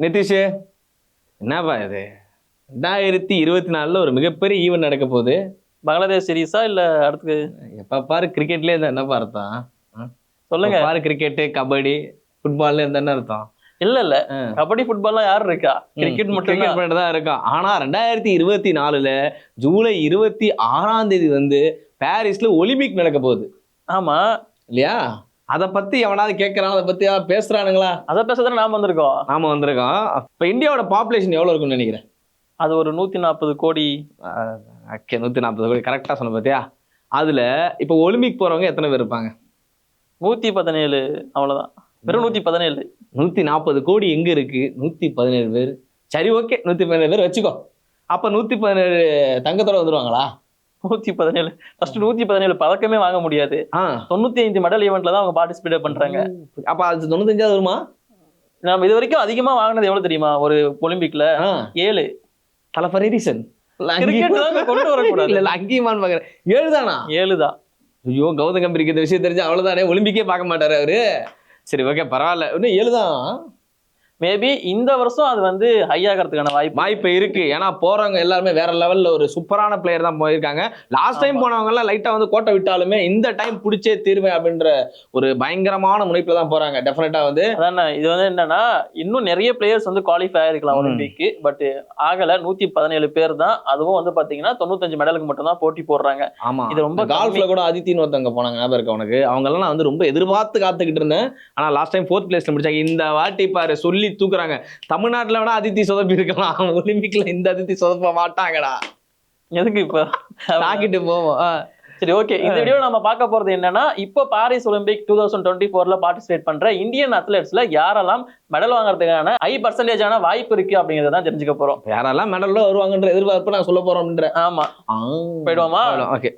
நிதிஷ் என்னப்பா இது? ரெண்டாயிரத்தி இருபத்தி நாலுல ஒரு மிகப்பெரிய ஈவெண்ட் நடக்க போகுது. பங்களாதேஷ் சீரீஸா இல்ல அடுத்து? எப்ப பாரு கிரிக்கெட்லயே இருந்தா என்னப்பா அர்த்தம் சொல்லுங்க. பாரு கிரிக்கெட் கபடி ஃபுட்பால்ல இருந்தா என்ன அர்த்தம்? இல்ல இல்ல. கபடி ஃபுட்பால்லாம் யார் இருக்கா? கிரிக்கெட் மட்டும் கிரிக்கெட் தான் இருக்கும் ஆனா ரெண்டாயிரத்தி இருபத்தி நாலுல ஜூலை இருபத்தி ஆறாம் தேதி வந்து பாரிஸ்ல ஒலிம்பிக் நடக்க போகுது. ஆமா. இல்லையா? அத பத்தி எவனாவது கேட்கறான் அதை பத்தி யாராவது பேசுறானுங்களா? அத பேசதான் நாம வந்திருக்கோம். நாம வந்திருக்கோம். இப்ப இந்தியாவோட பாப்புலேஷன் எவ்வளவு இருக்கும்னு நினைக்கிறேன்? அது ஒரு நூத்தி நாற்பது கோடி. ஓகே நூத்தி நாற்பது கோடி கரெக்டா சொன்ன பாத்தியா? அதுல இப்ப ஒலிம்பிக் போறவங்க எத்தனை பேர் இருப்பாங்க? நூத்தி பதினேழு அவ்வளவுதான். வெறும் நூத்தி பதினேழு. நூத்தி நாற்பது கோடி எங்க இருக்கு? நூத்தி பதினேழு பேர். சரி ஓகே நூத்தி பதினேழு பேர் வச்சுக்கோ. அப்ப நூத்தி பதினேழு தங்கத்தோட வந்துருவாங்களா? நூத்தி பதினேழு. ஃபர்ஸ்ட் நூத்தி பதினேழு பதக்கமே வாங்க முடியாது. தொண்ணூத்தி ஐந்து மெடல் ஈவெண்ட்ல தான் அவங்க பார்ட்டிசிபேட் பண்றாங்க. அப்ப அது தொண்ணூத்தஞ்சாவது வருமா? நம்ம இது வரைக்கும் அதிகமா வாங்கினது எவ்வளவு தெரியுமா? ஒரு ஒலிம்பிக்ல ஏழு. தலை ரீசன். கொண்டு வரக்கூடாது. இல்ல அங்கேயுமான்னு பாக்குறேன் ஏழுதானா ஏழு தான்? ஐயோ கௌதம் கம்பீருக்கு இந்த விஷயம் தெரிஞ்சு அவ்வளவுதானே? ஒலிம்பிக்கே பார்க்க மாட்டாரு அவரு. சரி ஓகே பரவாயில்ல. இன்னும் ஏழுதான் மேபி இந்த வருஷம் அது வந்து ஹை ஆகிறதுக்கான வாய்ப்பு வாய்ப்பு இருக்கு. ஏன்னா போறவங்க எல்லாருமே வேற லெவல்ல ஒரு சூப்பரான பிளேயர் தான் போயிருக்காங்க. Last time. போனவங்க எல்லாம் லைட்டா வந்து கோட்டை விட்டாலுமே இந்த டைம் பிடிச்சே தீர்வேன் அப்படின்ற ஒரு பயங்கரமான முனைப்புல தான் போறாங்க. டெஃபினட்டா வந்து. அதானே இது வந்து என்னன்னா இன்னும் நிறைய பிளேயர்ஸ் வந்து குவாலிஃபை ஆயிருக்கலாம். ஒலிம்பிக்கு பட் ஆகல நூத்தி பதினேழு பேர் தான். அதுவும் வந்து பாத்தீங்கன்னா தொண்ணூத்தஞ்சு மெடலுக்கு மட்டும் தான் போட்டி போடுறாங்க. ஆமா. இது ரொம்ப கால்ஃப்ல கூட அதித்தின்னு ஒருத்தவங்க போனாங்க ஞாபகம் இருக்கு உனக்கு? அவங்க எல்லாம் நான் வந்து ரொம்ப எதிர்பார்த்து காத்துக்கிட்டு இருந்தேன். ஆனா லாஸ்ட் டைம் ஃபோர்த் பிளேஸ்ல முடிச்சாங்க. இந்த வாட்டி பாரு சொல்லி தூக்குறாங்க. தமிழ்நாட்டுல வேணா அதித்தி சொதப்பி இருக்கலாம். ஒலிம்பிக்ல இந்த அதித்தி சொதப்ப மாட்டாங்கடா. எதுக்கு இப்ப? தாக்கிட்டு போவோம். சரி ஓகே. இந்த வீடியோ நம்ம பார்க்க போறது என்னன்னா இப்போ Paris Olympic two thousand twenty ஃபோர்ல பார்ட்டிசிபேட் பண்ற இந்தியன் அத்லெட்ஸ்ல யாரெல்லாம் மெடல் வாங்குறதுக்கான ஹை பர்சன்டேஜான வாய்ப்பு இருக்கு அப்படிங்கறத தான் தெரிஞ்சுக்க போறோம். யாரெல்லாம் மெடல்ல வருவாங்கன்ற எதிர்பார்ப்பு நான் சொல்ல போறோம் அப்படின்ற. ஆமா. போயிடுவோமா? ஓகே.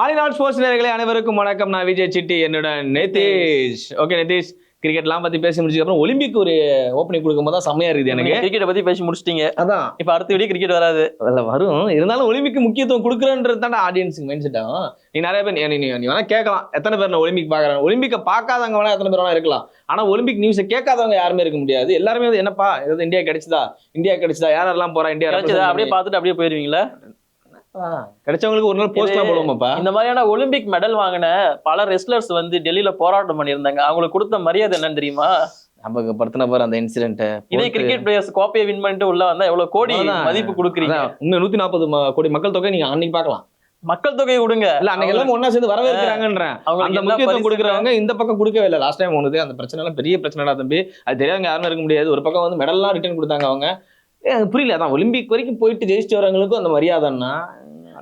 ஆலிநாள் ஸ்போர்ட்ஸ் நேயர்களே அனைவருக்கும் வணக்கம். நான் விஜய் சிட்டி என்னுடன் நிதிஷ். ஓகே நிதிஷ் கிரிக்கெட்லாம் பத்தி பேசி முடிச்சதுக்கு அப்புறம் ஒலிம்பிக் ஒரு ஓப்பனிங் கொடுக்கும்போது தான் செம்மையா இருக்குது எனக்கு. கிரிக்கெட் பத்தி பேசி முடிச்சிட்டீங்க. அதான். இப்ப அடுத்த வீடியோ கிரிக்கெட் வராது. அதில் வரும். இருந்தாலும் ஒலிம்பிக் முக்கியத்துவம் கொடுக்குறன்றது தான் ஆடியன்ஸுக்கு மைண்ட் செட் ஆகும் நீ நிறைய பேர் நீ- நீ வேணா கேட்கலாம். எத்தனை பேர் நான் ஒலிம்பிக் பார்க்குறாங்க ஒலிம்பிக்கை பார்க்காதவங்க வேணா எத்தனை பேர் வேணா இருக்கலாம். ஆனால் ஒலிம்பிக் நியூஸை கேட்காதவங்க யாருமே இருக்க முடியாது. எல்லாருமே வந்து என்னப்பா ஏதாவது இந்தியா கிடைச்சதா? இந்தியா கிடைச்சதா? யாரெல்லாம் போறா? இந்தியா கிடைச்சதா? அப்படியே? பார்த்துட்டு அப்படியே போயிருவீங்களா? கிடைச்சவங்களுக்கு ஒரு நாள் போஸ்ட்லாம் போடுவோமாப்பா. இந்த மாதிரியான ஒலிம்பிக் மெடல் வாங்கின பல ரெஸ்லர்ஸ் வந்து டெல்லியில போராட்டம் பண்ணியிருந்தாங்க. அவங்களுக்கு கொடுத்த மரியாதை என்னன்னு தெரியுமா? நமக்கு படுத்தின பாரு அந்த இன்சிடென்ட் இதே கிரிக்கெட் பிளேயர்ஸ் கோப்பையை வின் பண்ணிட்டு உள்ள வந்தா எவ்வளவு கோடி. மதிப்பு கொடுக்குறீங்க? இன்னும் நூத்தி நாற்பது கோடி மக்கள் தொகை நீங்க அன்னைக்கு பார்க்கலாம். மக்கள் தொகையை கொடுங்க. இல்ல அன்னைக்கு எல்லாம் ஒண்ணா சேர்ந்து வரவேற்கிறாங்கன்றேன். அந்த முக்கியத்துவம் கொடுக்குறவங்க இந்த பக்கம் கொடுக்கவே இல்லை. லாஸ்ட் டைம் ஒண்ணுது அந்த பிரச்சனை எல்லாம் பெரிய பிரச்சனைடா தம்பி. அது தெரியாதவங்க யாருமே இருக்க முடியாது. ஒரு பக்கம் வந்து மெடல்லாம் ரிட்டர்ன் கொடுத்தாங்க அவங்க. புரியல. அதான் ஒலிம்பிக் வரைக்கும் போயிட்டு ஜெயிச்சுட்டு வரவங்களுக்கும் அந்த மரியாதைன்னா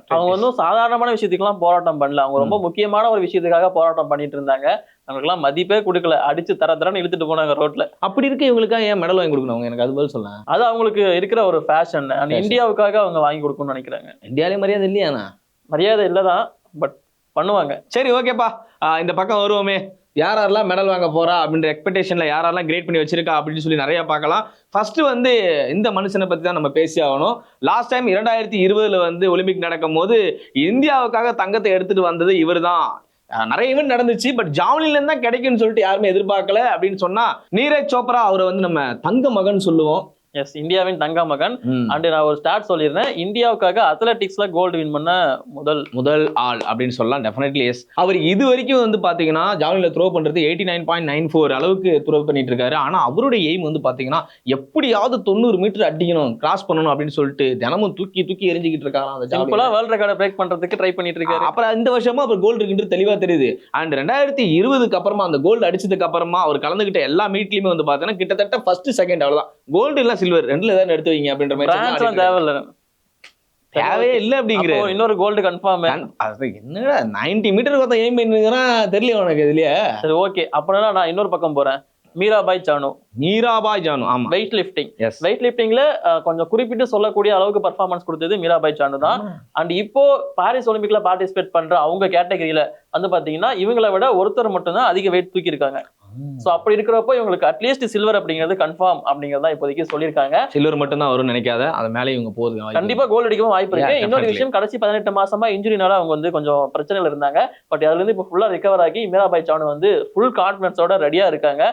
அவங்க வந்து சாதாரணமான விஷயத்துக்குலாம் போராட்டம் பண்ணல. அவங்க ரொம்ப முக்கியமான ஒரு விஷயத்துக்காக போராட்டம் பண்ணிட்டு இருந்தாங்க. அவங்களுக்குலாம் மதிப்பே கொடுக்கல. அடிச்சு தர தரன்னு இழுத்துட்டு போனாங்க ரோட்ல அப்படி இருக்க இவங்களுக்காக ஏன் மெடல் வாங்கி கொடுக்கணும் அவங்க? எனக்கு அது பதில் சொல்லேன். அது அவங்களுக்கு இருக்கிற ஒரு ஃபேஷன் Fashion. இந்தியாவுக்காக அவங்க வாங்கி கொடுக்கணும்னு நினைக்கிறாங்க. இந்தியாவிலே மரியாதை இல்லையாண்ணா மரியாதை இல்லதான் பட் பண்ணுவாங்க. சரி ஓகேப்பா இந்த பக்கம் வருவோமே. யார் யாரெல்லாம் மெடல் வாங்க போறா அப்படின்ற எக்ஸ்பெக்டேஷன்ல யாரெல்லாம் கிரேட் பண்ணி வச்சிருக்கா அப்படின்னு சொல்லி நிறைய பார்க்கலாம். ஃபர்ஸ்ட் வந்து இந்த மனுஷனை பத்தி தான் நம்ம பேசி ஆகணும். லாஸ்ட் டைம் இரண்டாயிரத்தி இருபதுல வந்து ஒலிம்பிக் நடக்கும் போது இந்தியாவுக்காக தங்கத்தை எடுத்துட்டு வந்தது இவர் தான் நிறைய ஈவெண்ட் நடந்துச்சு பட் ஜாவ்லின்ல இருந்து தான் கிடைக்கும்னு சொல்லிட்டு யாருமே எதிர்பார்க்கல அப்படின்னு சொன்னா நீரஜ் சோப்ரா அவரை வந்து நம்ம தங்க மகன் சொல்லுவோம். எஸ் இந்தியாவின் தங்க மகன். அண்ட் நான் ஒரு ஸ்டார்ட் சொல்லியிருந்தேன் இந்தியாவுக்காக அத்லெட்டிக்ஸ்ல கோல்டு வின் பண்ண முதல் முதல் ஆள் அப்படின்னு சொல்லலாம். டெஃபினெட்லி எஸ் அவர் இது வரைக்கும் வந்து பாத்தீங்கன்னா ஜாவ்லின்ல த்ரோ பண்றது eighty nine point nine four அளவுக்கு த்ரோ பண்ணிட்டு இருக்காரு. ஆனா அவருடைய எய்ம் வந்து பாத்தீங்கன்னா எப்படியாவது தொண்ணூறு மீட்டர் அடிக்கணும் கிராஸ் பண்ணணும் அப்படின்னு சொல்லிட்டு தினமும் தூக்கி தூக்கி எரிஞ்சுக்கிட்டு இருக்காராம் அந்த ஜாவ்லின். வேர்ல்ட் ரெக்கார்டை பிரேக் பண்றதுக்கு ட்ரை பண்ணிட்டு இருக்காரு. அப்புறம் இந்த வருஷமா அவர் கோல்டு இருக்குன்றது தெளிவா தெரியுது. அண்ட் ரெண்டாயிரத்தி இருபதுக்கு அப்புறமா அந்த கோல்டு அடிச்சதுக்கு அப்புறமா அவர் கலந்துகிட்ட எல்லா மீட்லயுமே வந்து பாத்தீங்கன்னா கிட்டத்தட்ட ஃபர்ஸ்ட் செகண்ட் அவ்வளவுதான். கோல்டு இல்ல சில்வர் ரெண்டுல ஏதாவது எடுத்து வைங்க அப்படின்ற மாதிரி தேவையில்ல. தேவையே இல்லை அப்படிங்கிற. அப்போ இன்னொரு கோல்டு கன்ஃபார்ம் அது என்னடா நைன்டி மீட்டர் ஒருத்தன் எய்ம் பண்ணிருக்கானா? தெரியல உனக்கு இதுலயே. சரி ஓகே அப்படின்னா நான் இன்னொரு பக்கம் போறேன். மீராபாய் சானு மீராபாய் ஜானு ஆமா. வெயிட் லிஃப்டிங் எஸ் வெயிட் லிஃப்டிங்ல கொஞ்சம் குறிப்பிட்டு சொல்லக்கூடிய அளவுக்கு பர்ஃபார்மன்ஸ் கொடுத்தது மீராபாய் சானு தான். அண்ட் இப்போ பாரிஸ் ஒலிம்பிக்ல பார்ட்டிசிபேட் பண்ற அவங்க கேட்டகரியில வந்து பாத்தீங்கன்னா இவங்களை விட ஒருத்தர் மட்டும்தான் அதிக வெயிட் தூக்கி இருக்காங்க சோ அப்படி இருக்கிறப்போ இவங்களுக்கு அட்லீஸ்ட் சில்வர் அப்படிங்கிறது கன்ஃபார்ம் அப்படிங்கறத இப்போதைக்கு சொல்லியிருக்காங்க. சில்வர் மட்டும் தான் வரும்னு நினைக்காத. அது மேலே இவங்க போகுது. வாய்ப்பு. கண்டிப்பா கோல் அடிக்கவும் வாய்ப்பு இருக்கு. இன்னொரு. விஷயம் கடைசி பதினெட்டு மாசமா இன்ஜுரினால அவங்க வந்து கொஞ்சம் பிரச்சனைகள் இருந்தாங்க. பட் அதுல இருந்து இப்போ ஃபுல்லா ரிகவர் ஆகி மீராபாய் சானு வந்து ஃபுல் கான்பிடன்ஸோட ரெடியா இருக்காங்க.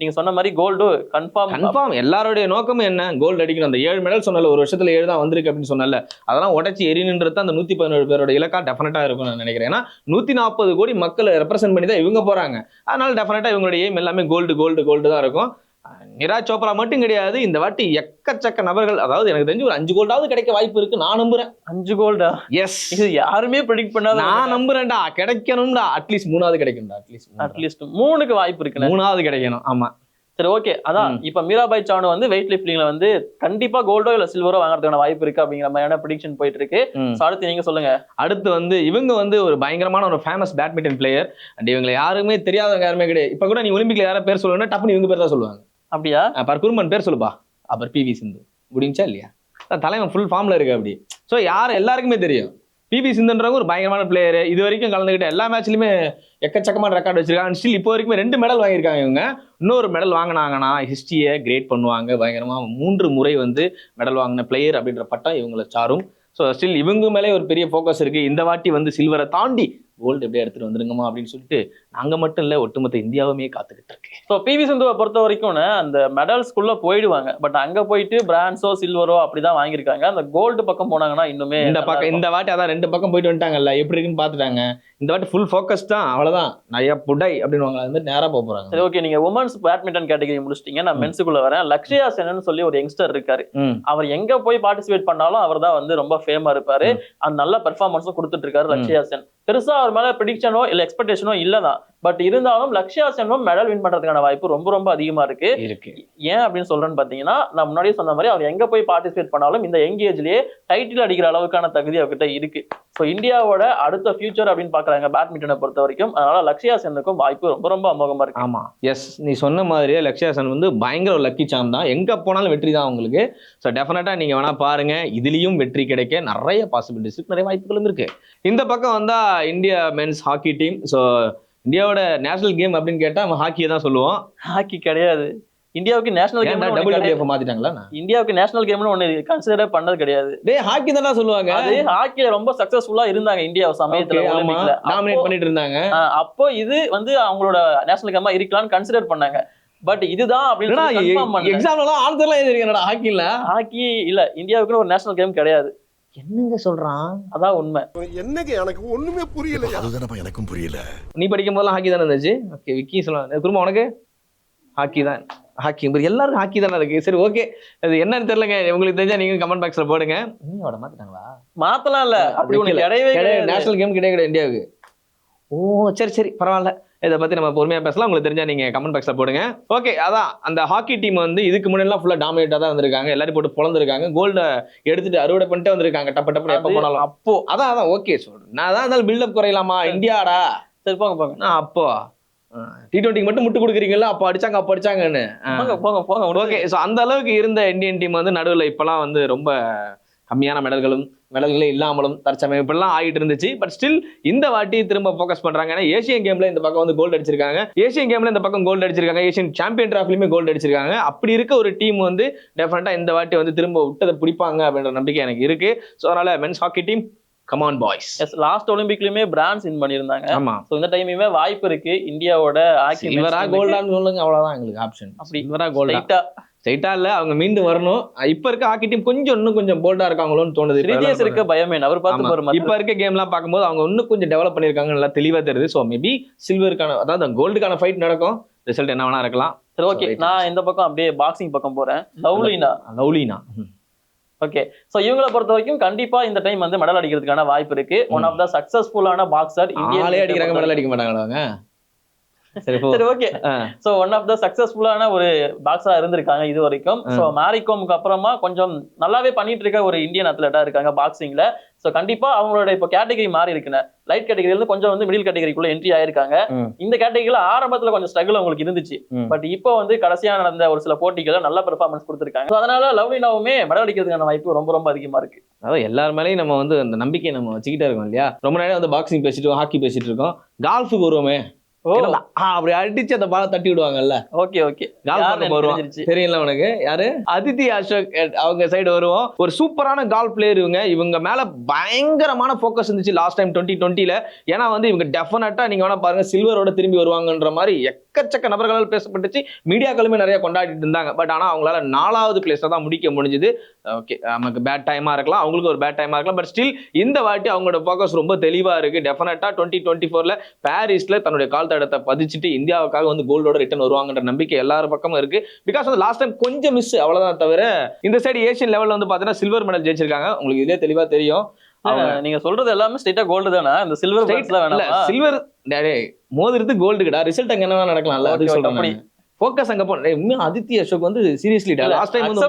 நீங்க சொன்ன மாதிரி கோல்டு கன்ஃபார்ம் கன்ஃபார்ம் எல்லாருடைய நோக்கமும் என்ன? கோல்டு அடிக்கணும். அந்த ஏழு மெடல் சொன்னல ஒரு வருஷத்துல ஏழு தான் வந்திருக்கு அப்படின்னு சொன்னல அதெல்லாம் உடச்சி எரியணுன்றது அந்த நூத்தி பதினேழு பேரோட இலக்கா. டெஃபினட்டா இருக்கும் நான் நினைக்கிறேன். ஏன்னா நூத்தி நாற்பது கோடி மக்களை ரெப்ரசென்ட் பண்ணி தான் இவங்க போறாங்க. அதனால டெஃபினட்டா இவங்களுடைய எய்ம் எல்லாமே கோல்டு கோல்டு கோல்டு தான் இருக்கும். நிராஜ் சோப்ரா மட்டும் கிடையாது இந்த வாட்டி எக்கச்சக்க நபர்கள் அதாவது எனக்கு தெரிஞ்சு ஒரு அஞ்சு கோல்டாவது கிடைக்க வாய்ப்பு இருக்கு நான் நம்புறேன். அஞ்சு கோல்டா எஸ் இது யாருமே ப்ரெடிக்ட் பண்ணாத நான் நம்புறேன்டா கிடைக்கணும்டா அட்லீஸ்ட் மூணாவது கிடைக்கும்டா அட்லீஸ்ட் அட்லீஸ்ட் மூணுக்கு வாய்ப்பு இருக்குண்ணே மூணாவது கிடைக்கணும் ஆமா. சரி ஓகே அதான் இப்ப மீராபாய் சானு வந்து வெயிட் லிஃப்டிங்ல வந்து கண்டிப்பா கோல்டோ இல்ல சில்வரோ வாங்குறதுக்கான வாய்ப்பு இருக்கு அப்படிங்கிற மாதிரியான ப்ரிடிக்ஷன் போயிட்டு இருக்கு அடுத்து நீங்க சொல்லுங்க. அடுத்து வந்து இவங்க வந்து ஒரு பயங்கரமான ஒரு ஃபேமஸ் பேட்மிண்டன் பிளேயர் அண்ட் இவங்களை யாருமே தெரியாதவங்க யாருமே கிடையாது. இப்போ கூட நீ ஒலிம்பிக்ல யாரா பேர் சொல்லுவேன்னா டப்புனு இவங்க பேர் தான் சொல்லுவாங்க. அப்படியா? அஹ் குருமன் பேர் சொல்லுப்பா. அப்புறம் பிவி சிந்து. முடிஞ்சா இல்லையா? தலைவன் ஃபுல் ஃபார்ம்ல இருக்கு அப்படி. ஸோ யார் எல்லாருக்குமே தெரியும். பிவி சிந்துன்றவங்க ஒரு பயங்கரமான பிளேயர் இது வரைக்கும் கலந்துக்கிட்ட எல்லா மேட்ச்லையுமே எக்கச்சக்கமான ரெக்கார்டு வச்சிருக்காங்க. ஸ்டில் இப்போ வரைக்கும் ரெண்டு மெடல் வாங்கியிருக்காங்க இவங்க. இன்னொரு மெடல் வாங்கினாங்கன்னா ஹிஸ்டரியை கிரேட் பண்ணுவாங்க. பயங்கரமாக மூன்று முறை வந்து மெடல் வாங்கின பிளேயர் அப்படின்ற பட்டம் இவங்களை சாரும். ஸோ ஸ்டில் இவங்க மேலே ஒரு பெரிய ஃபோக்கஸ் இருக்குது இந்த வாட்டி வந்து சில்வரை தாண்டி கோல்டு எப்படியா எடுத்துகிட்டு வந்துருங்கம்மா அப்படின்னு சொல்லிட்டு நாங்க மட்டும் இல்ல ஒட்டுமொத்த இந்தியாவுமே காத்துக்கிட்டு இருக்கு. ஸோ பிவி சிந்துவை பொறுத்த வரைக்கும் அந்த மெடல்ஸ்குள்ள போயிடுவாங்க. பட் அங்க போயிட்டு பிரான்ஸோ சில்வரோ அப்படிதான் வாங்கியிருக்காங்க. அந்த கோல்டு பக்கம் போனாங்கன்னா இன்னுமே இந்த பக்கம். இந்த வாட்டி அதான் ரெண்டு பக்கம் போயிட்டு வந்துட்டாங்கல்ல எப்படி இருக்குன்னு பாத்துட்டாங்க இந்த வாட்டி ஃபுல் ஃபோக்கஸ் தான் அவ்வளவுதான். நிறைய புடை அப்படின்னு அது மாதிரி நேரா போக போறாங்க. சரி ஓகே நீங்க உமன்ஸ் பேட்மிண்டன் கேட்டகரி முடிச்சிட்டீங்க. நான். மென்ஸுக்குள்ள வரேன். லக்ஷயா சென்னு சொல்லி ஒரு யங்ஸ்டர் இருக்காரு. அவர் எங்க போய் பார்ட்டிசிபேட் பண்ணாலும் அவர் தான் வந்து ரொம்ப ஃபேமா இருப்பாரு. அந்த நல்ல பெர்ஃபார்மன்ஸும் கொடுத்துட்டு இருக்காரு லக்ஷயா சென். பெருசா அவர் மேல ப்ரிடிக்ஷனோ இல்ல எக்ஸ்பெக்டேஷனோ இல்லதான். பட் இருந்தாலும் லக்ஷயா சென்னும் மெடல் வின் பண்றதுக்கான வாய்ப்பு ரொம்ப ரொம்ப அதிகமா இருக்கு. இருக்கு. ஏன் அப்படின்னு சொல்றேன்னு பாத்தீங்கன்னா நான் முன்னாடியே சொன்ன மாதிரி அவர் எங்க போய் பார்ட்டிசிபேட் பண்ணாலும் இந்த யங் ஏஜ்லயே டைட்டில் அடிக்கிற அளவுக்கான தகுதி அவர்கிட்ட இருக்கு. ஸோ இந்தியாவோட அடுத்த ஃபியூச்சர் அப்படின்னு பாக்குறாங்க பேட்மிண்டனை பொறுத்த வரைக்கும். அதனால லக்ஷயா சென்னுக்கும் வாய்ப்பு ரொம்ப ரொம்ப அமோகமா இருக்கு. ஆமா. எஸ் நீ சொன்ன மாதிரியே லக்ஷயாசன் வந்து பயங்கர ஒரு லக்கி சாம் தான். எங்க போனாலும் வெற்றி தான் உங்களுக்கு ஸோ டெஃபினட்டா நீங்க வேணா பாருங்க. இதுலயும் வெற்றி கிடைக்க நிறைய பாசிபிலிட்டிஸ் நிறைய வாய்ப்புகளும் இருக்கு இந்த பக்கம் வந்தா India men's hockey team so இந்தியாவோட நேஷனல் கேம் அப்படின்னு கேட்டா நம்ம ஹாக்கியை தான் சொல்லுவோம். ஹாக்கி கிடையாது. இந்தியாவுக்கு நேஷனல் கேம் டபுள் டபிள்யூ மாத்திட்டாங்களா? இந்தியாவுக்கு நேஷனல் கேம்னு ஒண்ணு கன்சிடர் பண்ணது கிடையாது. டேய் ஹாக்கி தானே சொல்லுவாங்க. அது ஹாக்கில ரொம்ப சக்சஸ்ஃபுல்லா இருந்தாங்க இந்தியா சமயத்துல அப்போ- பண்ணிட்டு இருந்தாங்க. அப்போ இது வந்து அவங்களோட நேஷனல் கேமா இருக்கலாம்னு கன்சிடர் பண்ணாங்க. பட் இதுதான் அப்படின்னு. எக்ஸாம்லாம் ஆன்சர்லாம் எழுதிருக்கேன்டா ஹாக்கில ஹாக்கி இல்ல இந்தியாவுக்குன்னு ஒரு நேஷனல் கேம் கிடையாது. என்னங்க சொல்றான்? அதான் உண்மை. என்னங்க எனக்கு ஒண்ணுமே புரியல அதுதானப்பா எனக்கும் புரியல. நீ படிக்கும் போதெல்லாம் ஹாக்கி தானே இருந்துச்சு? ஓகே விக்கி சொல்லுவாங்க குருமா உனக்கு? ஹாக்கி தான். ஹாக்கி எல்லாருக்கும் ஹாக்கி தானே இருக்கு. சரி ஓகே அது என்னன்னு தெரியலங்க. உங்களுக்கு தெரிஞ்சா நீங்க கமெண்ட் பாக்ஸ்ல போடுங்க. இன்னோட மாத்திட்டாங்களா? மாத்தலாம் இல்ல. அப்படி கிடையவே கிடையாது. நேஷனல் கேம் கிடையாது இந்தியாவுக்கு. ஓ சரி சரி பரவாயில்ல. இதை பத்தி நம்ம பொறுமையா பேசலாம். உங்களுக்கு தெரிஞ்சா நீங்க கமெண்ட் பாக்ஸ்ல போடுங்க. ஓகே அதான் அந்த ஹாக்கி டீம் வந்து இதுக்கு முன்னாடிலாம் ஃபுல்லா டாமினேட்டா தான் வந்திருக்காங்க. எல்லாரும் போட்டு பொழந்திருக்காங்க. கோல்ட எடுத்துட்டு அறுவடை பண்ணிட்டே வந்திருக்காங்க. டப்பு டப்பு எப்ப போனாலும். அப்போ. அதான் அதான் ஓகே சொல்றேன் நான் தான் இருந்தாலும் பில்டப் குறையலாமா? இந்தியாடா. சரி போங்க போங்க. நான் அப்போ டி டுவெண்ட்டிக்கு மட்டும் முட்டு கொடுக்குறீங்களா அப்போ அடிச்சாங்க அப்போ அடிச்சாங்கன்னு. போங்க போங்க போங்க ஓகே ஸோ அந்த அளவுக்கு இருந்த இந்தியன் டீம் வந்து நடுவில் இப்போலாம் வந்து ரொம்ப கம்மியான மெடல்களும் மெடல்களே இல்லாமலும் தற்சமயம். இப்படிலாம் ஆகிட்டு இருந்துச்சு. பட் ஸ்டில் இந்த வாட்டி திரும்ப ஃபோக்கஸ் பண்றாங்க ஏன்னா ஏசியன் கேம்ல இந்த பக்கம் வந்து கோல்டு அடிச்சிருக்காங்க. ஏசியன் கேம்ல இந்த பக்கம் கோல்டு அடிச்சிருக்காங்க. ஏசியன் சாம்பியன் டிராஃபிலுமே கோல்டு அடிச்சிருக்காங்க. அப்படி இருக்க ஒரு டீம் வந்து டெஃபினட்டா இந்த வாட்டி வந்து திரும்ப விட்டதை பிடிப்பாங்க அப்படின்ற நம்பிக்கை எனக்கு இருக்கு. ஸோ அதனால men's hockey team come on boys yes last ஒலிம்பிக்லயுமே France win பண்ணியிருந்தாங்க. ஆமா. சோ இந்த டைமுமே வாய்ப்பு இருக்கு. இந்தியாவோட ஹாக்கி சில்வரா கோல்டான்னு சொல்லுங்க அவ்வளவுதான் எங்களுக்கு ஆப்ஷன் அப்படி சில்வரா கோல்டா ஸ்ட்ரைட்டா இல்ல அவங்க மீண்டும் வரணும். இப்ப இருக்க ஹாக்கி டீம் கொஞ்சம் இன்னும் கொஞ்சம் போல்டா இருக்காங்களோன்னு தோணுது. ஸ்ரீதேஷ் இருக்க பயமே அவர் பார்த்து. பாரு இப்ப இருக்க கேம்லாம் பார்க்கும்போது அவங்க இன்னும் கொஞ்சம் டெவலப் பண்ணிருக்காங்க நல்லா தெளிவா தெரியுது. ஸோ மேபி சில்வருக்கான அதாவது கோல்டுக்கான ஃபைட் நடக்கும். ரிசல்ட் என்ன வேணா இருக்கலாம். சரி ஓகே நான் இந்த பக்கம் அப்படியே பாக்ஸிங் பக்கம் போறேன். லவ்லினா லவ்லினா ஓகே சோ இவங்கள பொறுத்த வரைக்கும் கண்டிப்பா இந்த டைம் வந்து மெடல் அடிக்கிறதுக்கான வாய்ப்பு இருக்கு. ஒன் ஆஃப் த சக்சஸ்ஃபுல்லான பாக்ஸர் ஆளே அடிக்கிறாங்க மெடல் அடிக்க மாட்டாங்களா அவங்க? சரி okay. So one of the சக்சஸ்ஃபுல்லான ஒரு பாக்ஸரா இருந்திருக்காங்க இது வரைக்கும். சோ மேரிகோமுக்கு அப்புறமா கொஞ்சம் நல்லாவே பண்ணிட்டு இருக்க ஒரு இந்தியன் அத்லட்டா இருக்காங்க பாக்ஸிங்ல சோ கண்டிப்பா அவங்களோட இப்போ கேட்டகரி மாறி இருக்குன்னு லைட் கேட்டகரியில இருந்து கொஞ்சம் வந்து மிடில் கேட்டகரிக்குள்ள என்ட்ரி ஆயிருக்காங்க. இந்த கேட்டகரியில ஆரம்பத்துல கொஞ்சம் ஸ்ட்ரகிள் அவங்களுக்கு இருந்துச்சு. பட் இப்போ வந்து கடைசியா நடந்த ஒரு சில போட்டிகளை நல்ல பெர்ஃபார்மன்ஸ் கொடுத்திருக்காங்க. அதனால லவ்லினாவுமே மெடல் அடிக்கிறதுக்கான வாய்ப்பு ரொம்ப ரொம்ப அதிகமா இருக்கு. அதாவது எல்லார் மேலேயும் நம்ம வந்து அந்த நம்பிக்கையை நம்ம வச்சுக்கிட்டே இருக்கோம் இல்லையா? ரொம்ப நேரம் வந்து பாக்ஸிங் பேசிட்டு இருக்கோம் ஹாக்கி பேசிட்டு இருக்கோம். கால்ஃபுக்கு வருவோமே. அப்படி அடிச்சு அந்த பாலை தட்டி விடுவாங்கல்ல. Okay okay. கால். தெரியல உனக்கு. யாரு? அதித்தி அசோக் அவங்க சைடு வருவோம். ஒரு சூப்பரான கால் பிளேயர் இவங்க. இவங்க மேல பயங்கரமான ஃபோக்கஸ் இருந்துச்சு லாஸ்ட் டைம் டுவெண்ட்டி டுவெண்ட்டில ஏன்னா வந்து இவங்க டெஃபினட்டா நீங்க வேணா பாருங்க சில்வரோட திரும்பி வருவாங்கன்ற மாதிரி எக்கச்சக்க நபர்களால் பேசப்பட்டுச்சு. மீடியாக்களுமே நிறைய கொண்டாடிட்டு இருந்தாங்க. பட் ஆனால் அவங்களால நாலாவது பிளேஸில் தான் முடிக்க முடிஞ்சது. ஓகே uh, uh, நமக்கு பேட் டைமாக இருக்கலாம். அவங்களுக்கு ஒரு பேட் டைமாக இருக்கலாம். பட் ஸ்டில் இந்த வாட்டி அவங்களோட ஃபோக்கஸ் ரொம்ப தெளிவாக இருக்குது டெஃபினட்டாக டுவெண்ட்டி டுவெண்ட்டி ஃபோரில் பாரிஸில் தன்னுடைய கால் தடத்தை பதிச்சுட்டு இந்தியாவுக்காக வந்து கோல்டோட ரிட்டர்ன் வருவாங்கன்ற நம்பிக்கை எல்லார் பக்கமும் இருக்குது பிகாஸ் வந்து லாஸ்ட் டைம் கொஞ்சம் மிஸ் அவ்வளோதான் தவிர இந்த சைடு ஏஷியன் லெவலில் வந்து பார்த்தீங்கன்னா சில்வர் மெடல் ஜெயிச்சிருக்காங்க. உங்களுக்கு இதே தெளிவாக தெரியும். நீங்க சொல்றது எல்லாமே ஸ்ட்ரெயிட்டா கோல்டு தானே? இந்த சில்வர் இல்ல வேணாமா சில்வர் மோதிரத்து கோல்டு கிடா ரிசல்ட் அங்க என்ன நடக்கலாம்ல அது சொல்றேன். ஃபோக்கஸ் அங்க போன இன்னும் அதித்தி அசோக் வந்து சீரியஸ்லி லாஸ்ட் டைம் வந்து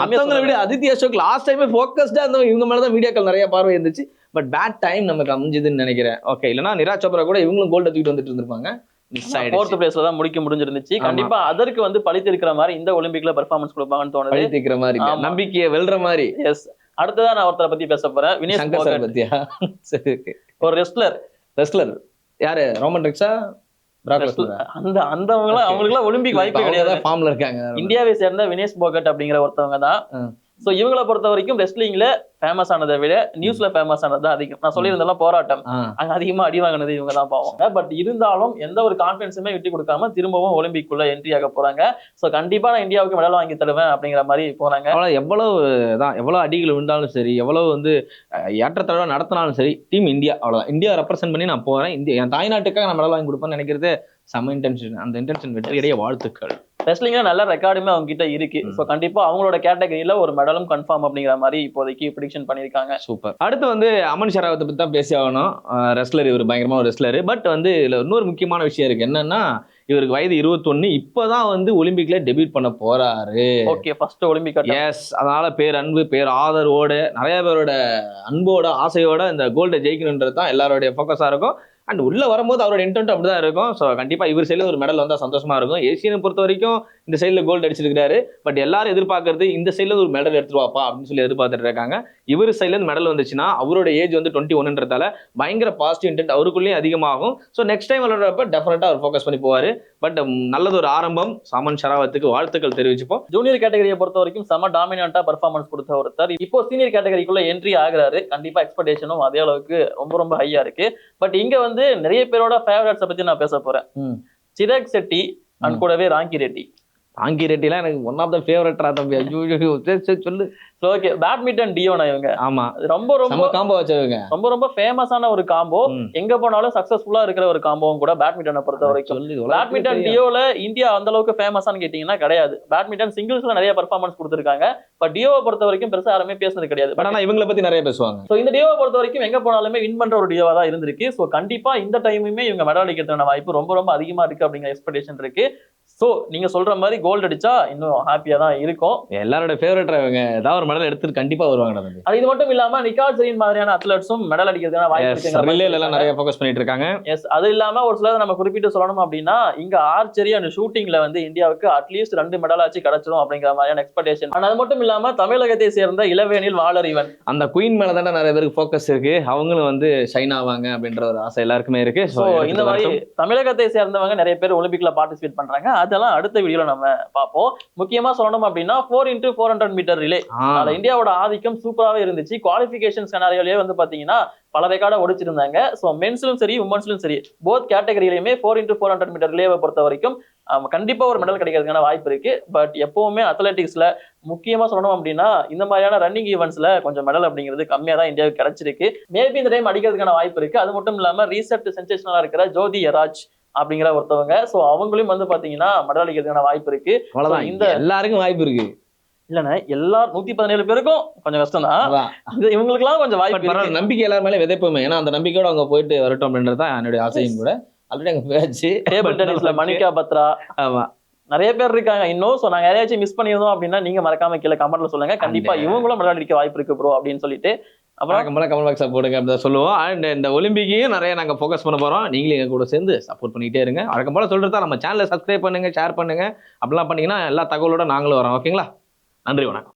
மத்தவங்களை விட. அதித்தி அசோக் லாஸ்ட் டைமே ஃபோக்கஸ்டா இருந்த இவங்க மேல தான் மீடியாக்கள் நிறைய பார்வை இருந்துச்சு. பட் பேட் டைம் நமக்கு அமைஞ்சதுன்னு நினைக்கிறேன். ஓகே இல்லனா நிராஜ் சோப்ரா கூட இவங்களும் கோல்ட தூக்கிட்டு வந்துட்டு இருந்திருப்பாங்க. ஃபோர்த் பிளேஸ்ல தான் முடிக்க முடிஞ்சிருந்துச்சு. கண்டிப்பா அதற்கு வந்து பழித்து இருக்கிற மாதிரி இந்த ஒலிம்பிக்ல பெர்ஃபார்மன்ஸ் கொடுப்பாங்கன்னு தோணுது. பழி தீக்கிற மாதிரி. நம்பிக்கையை வெல்ற மாதிரி. எஸ் அடுத்ததா நான் ஒருத்தரை பத்தி பேச போறேன். வினேஷ் சங்கர் சார் பத்தியா? சரி ஓகே. ஒரு ரெஸ்லர் ரெஸ்லர் யாரு? ரோமன் ரெக்ஸா அந்த அந்தவங்க அவங்களுக்கு ஒலிம்பிக் வாய்ப்பே கிடையாது. ஃபார்ம்ல இருக்காங்க. இந்தியாவை சேர்ந்த வினேஷ் போகட் அப்படிங்கிற ஒருத்தவங்க தான். சோ இவங்கள பொறுத்த வரைக்கும் ரெஸ்லிங்ல ஃபேமஸ் ஆனதை விட நியூஸ்ல ஃபேமஸ் ஆனது தான் அதிகம். நான் சொல்லியிருந்தெல்லாம் போராட்டம். அங்க அதிகமா அடி வாங்கினது இவங்க தான் பாவம். பட் இருந்தாலும் எந்த ஒரு கான்பிடன்ஸுமே விட்டு கொடுக்காம திரும்பவும் ஒலிம்பிக் குள்ள என்ட்ரி ஆக போறாங்க. சோ கண்டிப்பா நான் இந்தியாவுக்கு மெடல் வாங்கி தருவேன் அப்படிங்கிற மாதிரி போறாங்க. அவ்வளவு எவ்வளவு தான் எவ்வளவு அடிகள் விழுந்தாலும் சரி எவ்வளவு வந்து ஏற்றத்தாழ்வா நடத்தினாலும் சரி டீம் இந்தியா அவ்வளவுதான். இந்தியா ரெப்ரசென்ட் பண்ணி நான் போறேன். இந்தியா என் தாய்நாட்டுக்காக நான் மெடல் வாங்கி கொடுப்பேன்னு நினைக்கிறது செம இன்டென்ஷன் அந்த இன்டென்ஷன் வெற்றியடைய வாழ்த்துக்கள். ரெஸ்லிங்ல நல்ல ரெக்கார்டுமே அவங்க கிட்ட இருக்கு. சோ கண்டிப்பா அவங்களோட கேட்டகரியில ஒரு மெடலும் கன்ஃபார்ம் அப்படிங்கிற மாதிரி இப்போதைக்கு ப்ரிடிக்ஷன் பண்ணிருக்காங்க சூப்பர் அடுத்து வந்து அமன் ஷராவத்தை பத்தி தான் பேசி ஆகணும். ரெஸ்லர் இவர் பயங்கரமான ஒரு ரெஸ்லர் பட் வந்து இதுல இன்னொரு முக்கியமான விஷயம் இருக்கு. என்னன்னா இவருக்கு வயது இருபத்தொன்னு. இப்பதான் வந்து ஒலிம்பிக்ல டெபியூட் பண்ண போறாரு. ஓகே ஃபர்ஸ்ட் ஒலிம்பிக் எஸ் அதனால பேர் அன்பு பேர் ஆதரவோட நிறைய பேரோட அன்போட ஆசையோட இந்த கோல்டை ஜெயிக்கணுன்றது தான் எல்லாருடைய ஃபோக்கஸாக இருக்கும். அண்ட் உள்ள வரும்போது அவரோட இன்டென்ட் அப்படிதான் இருக்கும். ஸோ கண்டிப்பாக இவர் சைடில் ஒரு மெடல் வந்தால் சந்தோஷமா இருக்கும். ஏசியனை பொறுத்த வரைக்கும் இந்த சைடில் கோல்டு அடிச்சிருக்கிறாரு. பட் எல்லாரும் எதிர்பார்க்கறது இந்த சைடில் ஒரு மெடல் எடுத்துருவாப்பா அப்படின்னு சொல்லி எதிர்பார்த்துட்டு இருக்காங்க. இவர் சைட்லேருந்து மெடல் வந்துச்சுன்னா அவரோட ஏஜ் வந்து டுவெண்ட்டி ஒன்றுன்றதால பயங்கர பாசிட்டிவ் இன்டென்ட் அவருக்குள்ளேயும் அதிகமாகும். ஸோ நெக்ஸ்ட் டைம் விளையாடுறப்ப டெஃபினட்டாக அவர் ஃபோக்கஸ் பண்ணி போவார். பட் நல்லது ஒரு ஆரம்பம். சாமன் ஷராவத்துக்கு வாழ்த்துக்கள் தெரிவிச்சுப்போம். ஜூனியர் கேட்டகரியை பொறுத்த வரைக்கும் செம டாமினண்டா பர்ஃபார்மன்ஸ் கொடுத்த ஒருத்தர். இப்போ சீனியர் கேட்டகரிக்குள்ளே என்ட்ரி ஆகிறாரு. கண்டிப்பாக எக்ஸ்பெக்டேஷனும் அதே அளவுக்கு ரொம்ப ரொம்ப ஹையாக இருக்குது பட் இங்கே வந்து நிறைய பேரோட ஃபேவரட்ஸை பத்தி நான் பேச போறேன். சிராக் செட்டி அண்ட். கூடவே ராங்கி ரெட்டி ஆங்கி ரெட்டிலாம் எனக்கு ஒன் ஆஃப் த ஃபேவரட்ரா தம்பி. ஐயோ சொல்லு. ஓகே பேட்மிண்டன் டியோனா இவங்க? ஆமா. ரொம்ப ரொம்ப காம்போ வச்சவங்க ரொம்ப ரொம்ப ஃபேமஸான ஒரு காம்போ. எங்க போனாலும் சக்சஸ்ஃபுல்லா இருக்கிற ஒரு காம்போவும் கூட பேட்மிண்டனை பொறுத்த வரைக்கும். பேட்மிண்டன் டியோல இந்தியா அந்த அளவுக்கு ஃபேமஸானு கேட்டீங்கன்னா கிடையாது. பேட்மிண்டன் சிங்கிள்ஸ்ல நிறைய பர்ஃபார்மன்ஸ் கொடுத்துருக்காங்க. பட் டியோவை பொறுத்த வரைக்கும் பெருசா யாருமே பேசுனது கிடையாது. பட் ஆனா இவங்கள பத்தி நிறைய பேசுவாங்க. ஸோ இந்த டியோவை பொறுத்த வரைக்கும் எங்க போனாலுமே வின் பண்ற ஒரு டியோவா தான் இருந்திருக்கு. ஸோ கண்டிப்பா இந்த டைமுமே இவங்க மெடல் அடிக்கிறதுக்கான வாய்ப்பு ரொம்ப ரொம்ப அதிகமா இருக்கு அப்படிங்கிற எக்ஸ்பெக்டேஷன் இருக்கு. ஸோ நீங்க சொல்ற மாதிரி கோல்டு அடிச்சா இன்னும் ஹாப்பியா தான் இருக்கும். எல்லாரோட ஃபேவரட்டா இவங்க. ஏதாவது ஒரு மெடல் எடுத்துட்டு கண்டிப்பா வருவாங்க அது இது மட்டும் இல்லாம நிக்கால் ஜெயின் மாதிரியான அத்லட்ஸும் மெடல் அடிக்கிறதுக்கான வாய்ப்பு ரிலேல எல்லாம் இருக்கு நிறைய ஃபோக்கஸ் பண்ணிட்டு இருக்காங்க. எஸ் அது இல்லாம ஒரு சிலர் நம்ம குறிப்பிட்டு சொல்லணும் அப்படின்னா இங்க ஆர்ச்சரி அண்ட் ஷூட்டிங்ல வந்து இந்தியாவுக்கு அட்லீஸ்ட் ரெண்டு மெடல் ஆச்சு கிடைச்சிடும் அப்படிங்கிற மாதிரியான எக்ஸ்பெக்டேஷன் ஆனா அது மட்டும் இல்லாம தமிழகத்தை சேர்ந்த இளவேனில் வாளர் இவன் அந்த குயின் மேல தானே நிறைய பேருக்கு ஃபோக்கஸ் இருக்கு. அவங்களும் வந்து ஷைன் ஆவாங்க அப்படின்ற ஒரு ஆசை எல்லாருக்குமே இருக்கு. ஸோ இந்த மாதிரி. தமிழகத்தை சேர்ந்தவங்க நிறைய பேர் ஒலிம்பிக்ல பார்ட்டிசிபேட் பண்றாங்க. அதெல்லாம் அடுத்த வீடியோல நம்ம பார்ப்போம். முக்கியமா சொல்லணும் அப்படின்னா four into four hundred metre relay அதுல இந்தியாவோட ஆதிக்கம் சூப்பராகவே இருந்துச்சு. குவாலிஃபிகேஷன் ஸ்கெனாரியோலயே வந்து பாத்தீங்கன்னா பல ரெக்கார்டை ஒடிச்சிருந்தாங்க. ஸோ மென்ஸ்லும் சரி உமன்ஸ்லும் சரி both கேட்டகரியிலுமே four into four hundred metre ரிலேவை பொறுத்த வரைக்கும் கண்டிப்பா ஒரு மெடல் கிடைக்கிறதுக்கான வாய்ப்பு இருக்கு. பட் எப்பவுமே அத்லெட்டிக்ஸ்ல முக்கியமா சொல்லணும் அப்படின்னா இந்த மாதிரியான ரன்னிங் ஈவெண்ட்ஸ்ல கொஞ்சம் மெடல் அப்படிங்கிறது கம்மியா தான் இந்தியாவுக்கு கிடைச்சிருக்கு. மேபி இந்த டைம் அடிக்கிறதுக்கான வாய்ப்பு இருக்கு. அது மட்டும் இல்லாம ரீசெட் சென்சேஷனலா இருக்கிற ஜோதி யராஜ் அப்படிங்கிற ஒருத்தவங்க. ஸோ அவங்களையும் வந்து பாத்தீங்கன்னா மெடல் அடிக்கிறதுக்கான வாய்ப்பு இருக்கு. அவ்வளவுதான். So, இந்த- எல்லாருக்கும் வாய்ப்பு இருக்கு. இல்லைண்ணே எல்லா நூத்தி பதினேழு பேருக்கும் கொஞ்சம் கஷ்டம் தான் இவங்களுக்குலாம் கொஞ்சம் வாய்ப்பு நம்பிக்கை எல்லாரும் மேலே விதைப்போமே. ஏன்னா அந்த நம்பிக்கையோட அவங்க போயிட்டு வரட்டும் அப்படின்றது தான் என்னுடைய ஆசையும் கூட. ஆல்ரெடி அங்க போயாச்சு. டேபிள் டென்னிஸ்ல மணிகா பத்ரா. ஆமா. நிறைய பேர் இருக்காங்க. இன்னும் சோ நாங்க யாரையாச்சும் மிஸ் பண்ணியிருந்தோம் அப்படின்னா நீங்க மறக்காம கீழே கமெண்ட்ல சொல்லுங்க. கண்டிப்பா இவங்களும் அடிக்க வாய்ப்பு இருக்கு ப்ரோ அப்படின்னு சொல்லிட்டு. அப்புறம்? வழக்கம் போல கமல் போடுங்க அப்படி சொல்லுவோம். அண்ட் இந்த ஒலிம்பிக்கையும் நிறைய நாங்கள் ஃபோக்கஸ் பண்ண போகிறோம் நீங்களும் எங்கள் கூட சேர்ந்து சப்போர்ட் பண்ணிக்கிட்டே இருங்க. வழக்கம் போல் சொல்கிறதா நம்ம சேனலை சப்ஸ்கிரைப் பண்ணுங்க ஷேர் பண்ணுங்கள் அப்படிலாம் பண்ணிங்கன்னா எல்லா தகவலோட நாங்களும் வரோம். ஓகேங்களா நன்றி வணக்கம்.